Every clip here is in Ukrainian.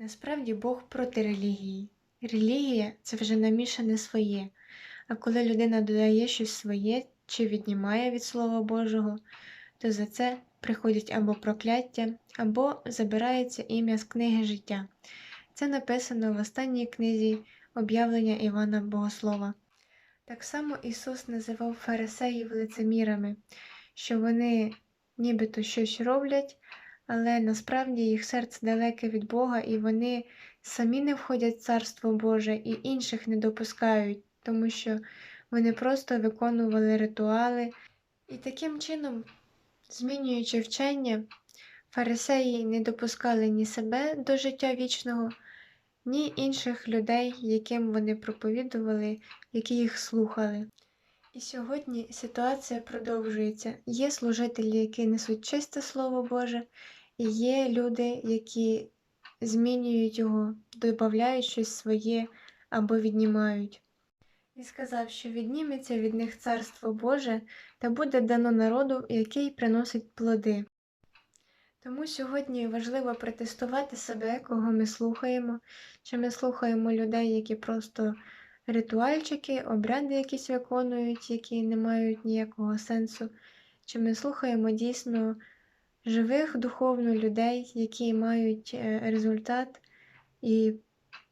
Насправді Бог проти релігії. Релігія це вже намішане своє. А коли людина додає щось своє чи віднімає від Слова Божого, то за це приходять або прокляття, або забирається ім'я з книги життя. Це написано в останній книзі об'явлення Івана Богослова. Так само Ісус називав фарисеїв лицемірами, що вони нібито щось роблять, але насправді їх серце далеке від Бога, і вони самі не входять в Царство Боже і інших не допускають, тому що вони просто виконували ритуали. І таким чином, змінюючи вчення, фарисеї не допускали ні себе до життя вічного, ні інших людей, яким вони проповідували, які їх слухали. І сьогодні ситуація продовжується. Є служителі, які несуть чисте Слово Боже, і є люди, які змінюють його, додають щось своє або віднімають. І сказав, що відніметься від них царство Боже та буде дано народу, який приносить плоди. Тому сьогодні важливо протестувати себе, кого ми слухаємо, чи ми слухаємо людей, які просто ритуальчики, обряди якісь виконують, які не мають ніякого сенсу, чи ми слухаємо дійсно живих духовно людей, які мають е, результат і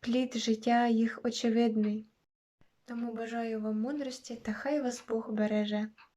плід життя їх очевидний. Тому бажаю вам мудрості та хай вас Бог береже.